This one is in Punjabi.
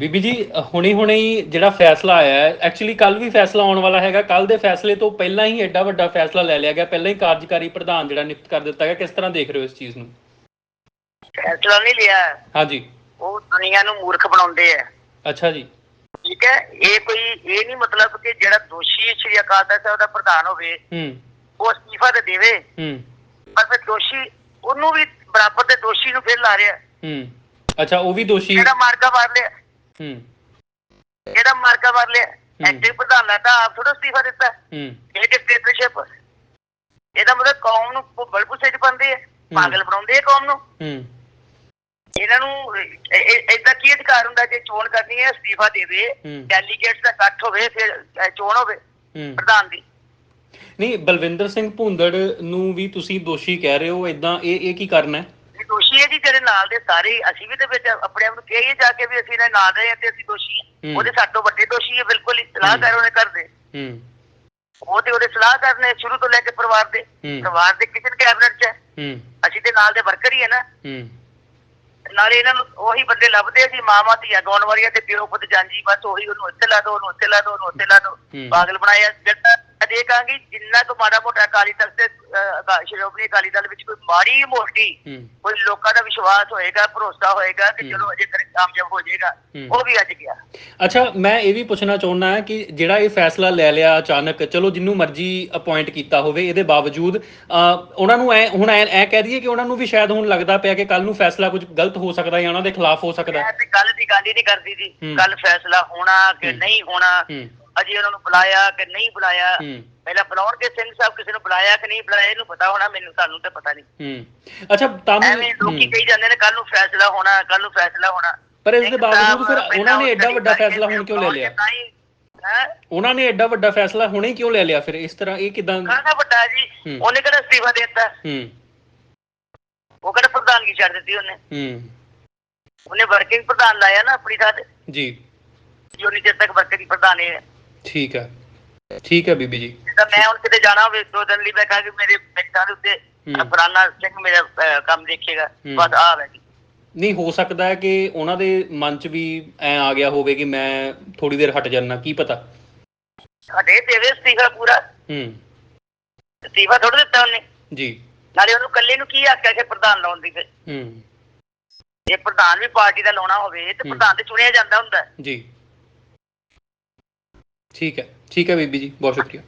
ਬੀਬੀ ਜੀ ਹੁਣੇ ਹੁਣੇ ਹੀ ਜਿਹੜਾ ਫੈਸਲਾ ਆਇਆ ਹੈ ਐਕਚੁਅਲੀ ਕੱਲ ਵੀ ਫੈਸਲਾ ਆਉਣ ਵਾਲਾ ਹੈਗਾ। ਕੱਲ ਦੇ ਫੈਸਲੇ ਤੋਂ ਪਹਿਲਾਂ ਹੀ ਐਡਾ ਵੱਡਾ ਫੈਸਲਾ ਲੈ ਲਿਆ ਗਿਆ। ਪਹਿਲਾਂ ਹੀ ਕਾਰਜਕਾਰੀ ਪ੍ਰਧਾਨ ਜਿਹੜਾ ਨਿਯੁਕਤ ਕਰ ਦਿੱਤਾ ਗਿਆ। ਕਿਸ ਤਰ੍ਹਾਂ ਦੇਖ ਰਹੇ ਹੋ ਇਸ ਚੀਜ਼ ਨੂੰ? ਫੈਸਲਾ ਨਹੀਂ ਲਿਆ। ਹਾਂਜੀ। ਉਹ ਦੁਨੀਆ ਨੂੰ ਮੂਰਖ ਬਣਾਉਂਦੇ ਆ। ਅੱਛਾ ਜੀ। ਠੀਕ ਹੈ? ਇਹ ਕੋਈ ਇਹ ਨਹੀਂ ਮਤਲਬ ਕਿ ਜਿਹੜਾ ਦੋਸ਼ੀ ਸ਼੍ਰੀ ਅਕਾਲ ਤਖਤ ਸਾਹਿਬ ਦਾ ਪ੍ਰਧਾਨ ਹੋਵੇ ਹੂੰ। ਉਹ ਅਸਤੀਫਾ ਤੇ ਦੇਵੇ। ਹੂੰ। ਪਰ ਫਿਰ ਦੋਸ਼ੀ ਉਹਨੂੰ ਵੀ ਬਰਾਬਰ ਦੇ ਦੋਸ਼ੀ ਨੂੰ ਫਿਰ ਲਾ ਰਿਹਾ। ਹੂੰ। ਅੱਛਾ ਉਹ ਵੀ ਦੋਸ਼ੀ ਜਿਹੜਾ ਮਾਰਕਾ ਮਾਰ ਲਿਆ ਹੂੰ। ਜਿਹੜਾ ਮਾਰਕਾ ਮਾਰ ਲਿਆ ਐਕਟਿਵ ਪ੍ਰਧਾਨ ਲੈਤਾ ਆਪ ਥੋੜਾ ਅਸਤੀਫਾ ਦਿੱਤਾ। ਹੂੰ। ਇਹ ਡਿਕਟੇਟਰਸ਼ਿਪ ਇਹਦਾ ਮਤਲਬ ਕੌਮ ਨੂੰ ਭੁੱਬਲ ਪੁੱਛੇ ਚ ਪਾਉਂਦੇ ਆ ਪਾਗਲ ਬਣਾਉਂਦੇ ਆ ਕੌਮ ਨੂੰ। ਹੂੰ। ਇਹਨਾਂ ਨੂੰ ਇਦਾਂ ਕੀ ਅਧਿਕਾਰ ਹੁੰਦਾ ਜੇ ਚੋਣ ਕਰਨੀ ਹੈ ਅਸਤੀਫਾ ਦੇਵੇ। ਡੈਲੀਗੇਟਸ ਦਾ ਇਕੱਠ ਹੋਵੇ ਫਿਰ ਚੋਣ ਹੋਵੇ ਹੂੰ। ਪ੍ਰਧਾਨ ਦੀ। ਨਹੀਂ ਬਲਵਿੰਦਰ ਸਿੰਘ ਭੁੰਦੜ ਨੂੰ ਵੀ ਤੁਸੀਂ ਦੋਸ਼ੀ ਕਹਿ ਰਹੇ ਹੋ ਇਦਾਂ ਇਹ ਇਹ ਕੀ ਕਰਨਾ ਹੈ ਦੋਸ਼ੀ ਹੈ ਜੀ ਜਿਹੜੇ ਨਾਲ ਦੇ ਸਾਰੇ ਅਸੀਂ ਵੀ ਤੇ ਵਿੱਚ ਆਪਣੇ ਆਪ ਨੂੰ ਕਹੀਏ ਜਾ ਕੇ ਵੀ ਅਸੀਂ ਇਹਨਾਂ ਨਾਲ ਰਹੇ ਹਾਂ ਤੇ ਅਸੀਂ ਦੋਸ਼ੀ ਹਾਂ। ਹੂੰ। ਉਹਦੇ ਸਾਡੇ ਤੋਂ ਵੱਡੇ ਦੋਸ਼ੀ ਹੈ ਬਿਲਕੁਲ ਹੀ ਸਲਾਹਕਾਰ ਉਹਨੇ ਕਰਦੇ ਹੂੰ। ਉਹ ਤੇ ਉਹਦੇ ਸਲਾਹਕਾਰ ਨੇ ਸ਼ੁਰੂ ਤੋਂ ਲੈ ਕੇ ਪਰਿਵਾਰ ਦੇ। ਹੂੰ। ਪਰਿਵਾਰ ਦੇ ਕਿਚਨ ਕੈਬਨਿਟ 'ਚ ਹੈ। ਹੂੰ। ਅਸੀਂ ਤੇ ਨਾਲ ਦੇ ਵਰਕਰ ਹੀ ਹੈ ਨਾ। ਹੂੰ। ਨਾਲੇ ਇਹਨਾਂ ਨੂੰ ਉਹੀ ਬੰਦੇ ਲੱਭਦੇ ਸੀ ਮਾਮਾ ਧੀਆ ਗਾਉਣ ਵਾਲੀਆਂ ਤੇ ਪਿਓ ਪੁੱਤ ਜਾਂਜੀ ਬਸ ਉਹੀ ਉਹਨੂੰ ਇੱਥੇ ਲਾ ਦੋ ਉਹਨੂੰ ਇੱਥੇ ਲਾ ਦੋ ਉਹਨੂੰ ਉੱਥੇ ਲਾ ਦੋ। ਹੂੰ। ਪਾਗਲ ਬਣਾਇਆ ਜਿਹੜਾ ਅਜੇ ਕਹਾਂਗੀ ਜਿੰਨਾ ਕੁ ਮਾੜਾ ਮੋਟਾ ਅਕਾਲੀ ਦਲ ਤੇ ਅਹ, ਸ਼੍ਰੋਮਣੀ ਅਕਾਲੀ ਦਲ ਵਿੱਚ ਕੋਈ ਮਾੜੀ ਮੋਟੀ ਹੂੰ ਕੋਈ ਲੋਕਾਂ ਦਾ ਵਿਸ਼ਵਾਸ ਹੋਏਗਾ ਭਰੋਸਾ ਹੋਏਗਾ ਕਿ। ਚਲੋ ਅਜੇ ਤੱਕ ਕਾਮਯਾਬ ਹੋ ਜਾਏਗਾ ਹੂੰ। ਉਹ ਵੀ ਅੱਜ ਗਿਆ ਅੱਛਾ ਮੈਂ ਇਹ ਵੀ ਪੁੱਛਣਾ ਚਾਹੁੰਦਾ ਹਾਂ ਕਿ ਜਿਹੜਾ ਇਹ ਫੈਸਲਾ ਲੈ ਲਿਆ ਅਚਾਨਕ ਚਲੋ ਜਿੰਨੂੰ ਮਰਜ਼ੀ ਅਪਾਇੰਟ ਕੀਤਾ ਹੋਵੇ ਇਹਦੇ ਬਾਵਜੂਦ ਅਹ, ਉਹਨਾਂ ਨੂੰ ਐ ਹੁਣ ਐ ਐ ਕਹਿ ਦਈਏ ਕਿ ਉਹਨਾਂ ਨੂੰ ਵੀ ਸ਼ਾਇਦ ਹੁਣ ਲੱਗਦਾ ਪਿਆ ਕਿ ਕੱਲ ਨੂੰ ਫੈਸਲਾ ਕੁਝ ਗਲਤ ਹੋ ਸਕਦਾ ਜਾਂ ਉਹਨਾਂ ਦੇ ਖਿਲਾਫ ਹੋ ਸਕਦਾ ਮੈਂ ਤੇ ਗੱਲ ਦੀ ਗੱਲ ਹੀ ਨਹੀਂ ਕਰਦੀ ਸੀ ਹੂੰ। ਕੱਲ ਫੈਸਲਾ ਹੋਣਾ ਕਿ ਹੂੰ। ਨਹੀਂ ਹੋਣਾ ਹੂੰ ਅਜੇ ਉਹਨਾਂ ਨੂੰ ਬੁਲਾਇਆ ਕਿ ਨਹੀਂ ਬੁਲਾਇਆ ਪਹਿਲਾਂ ਬੁਲਾਉਣਗੇ ਸਿੰਘ ਸਾਹਿਬ ਕਿਸੇ ਨੂੰ ਬੁਲਾਇਆ ਕਿ ਨਹੀਂ ਬੁਲਾਇਆ ਇਹਨੂੰ ਪਤਾ ਹੋਣਾ ਮੈਨੂੰ ਸਾਨੂੰ ਤਾਂ ਪਤਾ ਨਹੀਂ। ਹੂੰ। ਅੱਛਾ ਤਾਂ ਐਵੇਂ ਲੋਕੀ। ਕਹੀ ਜਾਂਦੇ ਨੇ ਕੱਲ ਨੂੰ ਫੈਸਲਾ ਹੋਣਾ ਕੱਲ ਨੂੰ ਫੈਸਲਾ ਹੋਣਾ। ਪਰ ਇਸ ਦੇ ਬਾਵਜੂਦ ਫਿਰ ਉਹਨਾਂ ਨੇ ਐਡਾ ਵੱਡਾ ਫੈਸਲਾ ਹੁਣ ਕਿਉਂ ਲੈ ਲਿਆ? ਉਹਨਾਂ ਨੇ ਐਡਾ ਵੱਡਾ ਫੈਸਲਾ ਹੁਣੇ ਹੀ ਕਿਉਂ ਲੈ ਲਿਆ ਫਿਰ? ਇਸ ਤਰ੍ਹਾਂ ਇਹ ਕਿਦਾਂ ਕਾਹਦਾ ਵੱਡਾ ਜੀ। ਉਹਨੇ ਕਿਹੜਾ ਅਸਤੀਫਾ ਦਿੱਤਾ? ਹੂੰ। ਉਹ ਕਿਹੜਾ ਪ੍ਰਧਾਨਗੀ ਛੱਡ ਦਿੱਤੀ ਉਹਨੇ? ਹੂੰ। ਉਹਨੇ ਵਰਕਿੰਗ ਪ੍ਰਧਾਨ ਲਾਇਆ ਨਾ ਆਪਣੀ ਥਾਂ ਤੇ। ਜੀ। ਜੋ ਨਹੀਂ ਚਿਰ ਤੱਕ ਵਰਕਿੰਗ ਪ੍ਰਧਾਨ ਹੈ। ਠੀਕ ਹੈ ਠੀਕ ਹੈ ਬੀਬੀ ਜੀ। ਜਿੱਦਾਂ ਮੈਂ ਹੁਣ ਕਿਤੇ ਜਾਣਾ ਹੋਵੇ ਦੋ ਦਿਨ ਲਈ ਮੈਂ ਕਹਾਂ ਕਿ ਮੇਰੇ ਥਾਂ ਦੇ ਉੱਤੇ ਹੂੰ। ਫਰਾਨਾ ਸਿੰਘ ਮੇਰਾ ਅਹ, ਕੰਮ ਦੇਖੇਗਾ। ਹੂੰ। ਬਸ ਆ ਜੀ। ਨਹੀਂ ਹੋ ਸਕਦਾ ਹੈ ਕਿ ਉਹਨਾਂ ਦੇ ਮਨ 'ਚ ਵੀ ਐ ਆ ਗਿਆ ਹੋਵੇ ਕਿ ਮੈਂ ਥੋੜੀ ਦੇਰ ਹਟ ਜਾਣਾ ਕੀ ਪਤਾ। ਸਾਡੇ ਦੇਵੇ ਅਸਤੀਫਾ ਪੂਰਾ। ਹੂੰ। ਅਸਤੀਫਾ ਥੋੜਾ ਦਿੱਤਾ ਉਹਨੇ। ਜੀ। ਨਾਲੇ ਉਹਨੂੰ ਕੱਲੇ ਨੂੰ ਕੀ ਆਖਿਆ ਕਿ ਪ੍ਰਧਾਨ ਲਾਉਣ ਦੀ ਫਿਰ? ਹੂੰ। ਜੇ ਪ੍ਰਧਾਨ ਵੀ ਪਾਰਟੀ ਦਾ ਲਾਉਣਾ ਹੋਵੇ ਤੇ ਹੂੰ। ਪ੍ਰਧਾਨ ਤੇ ਚੁਣਿਆ ਜਾਂਦਾ ਹੁੰਦਾ। ਹੈ। ਜੀ। ਠੀਕ ਹੈ ਠੀਕ ਹੈ ਬੀਬੀ ਜੀ ਬਹੁਤ ਸ਼ੁਕਰੀਆ।